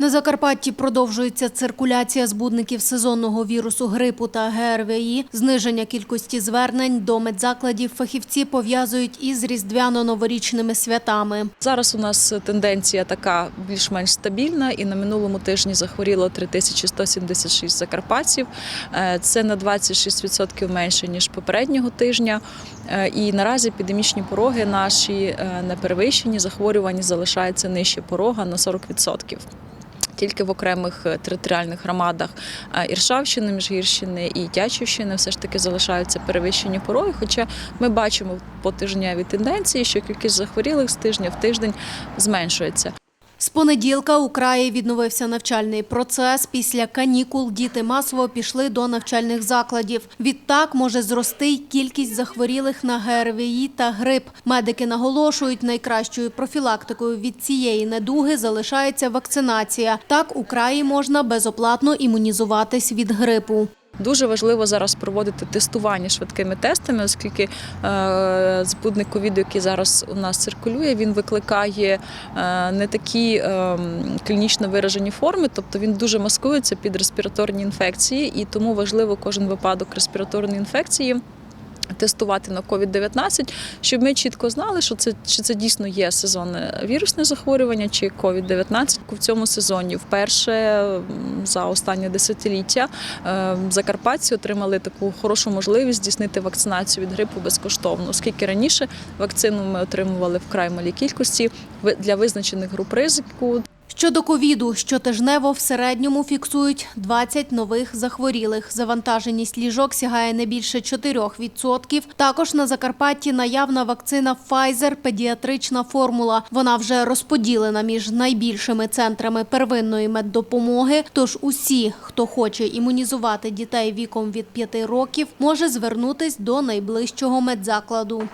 На Закарпатті продовжується циркуляція збудників сезонного вірусу грипу та ГРВІ. Зниження кількості звернень до медзакладів фахівці пов'язують із різдвяно-новорічними святами. Зараз у нас тенденція така більш-менш стабільна, і на минулому тижні захворіло 3176 закарпатців. Е, Це на 26% менше ніж попереднього тижня. Е, І наразі епідемічні пороги наші е, не перевищені, захворюваність залишається нижче порога на 40%. Тільки в окремих е, територіальних громадах Іршавщини, Міжгірщини і Тячівщини все ж таки залишаються перевищені пороги. Хоча ми бачимо по тижневій тенденції, що кількість захворілих з тижня в тиждень зменшується. З понеділка у краї відновився навчальний процес. Після канікул діти масово пішли до навчальних закладів. Відтак може зрости й кількість захворілих на ГРВІ та грип. Медики наголошують, найкращою профілактикою від цієї недуги залишається вакцинація. Так у краї можна безоплатно імунізуватись від грипу. Дуже важливо зараз проводити тестування швидкими тестами, оскільки е, збудник ковіду, який зараз у нас циркулює, він викликає е, не такі е, клінічно виражені форми, тобто він дуже маскується під респіраторні інфекції, і тому важливо кожен випадок респіраторної інфекції. Тестувати на COVID-19, щоб ми чітко знали, що це чи це дійсно є сезонне вірусне захворювання, чи COVID-19 в цьому сезоні. Вперше за останнє десятиліття е, закарпатці отримали таку хорошу можливість здійснити вакцинацію від грипу безкоштовно, оскільки раніше вакцину ми отримували вкрай малій кількості для визначених груп ризику. Щодо ковіду, щотижнево в середньому фіксують 20 нових захворілих. Завантаженість ліжок сягає не більше 4%. Також на Закарпатті наявна вакцина Pfizer – педіатрична формула. Вона вже розподілена між найбільшими центрами первинної меддопомоги. Тож усі, хто хоче імунізувати дітей віком від 5 років, може звернутись до найближчого медзакладу.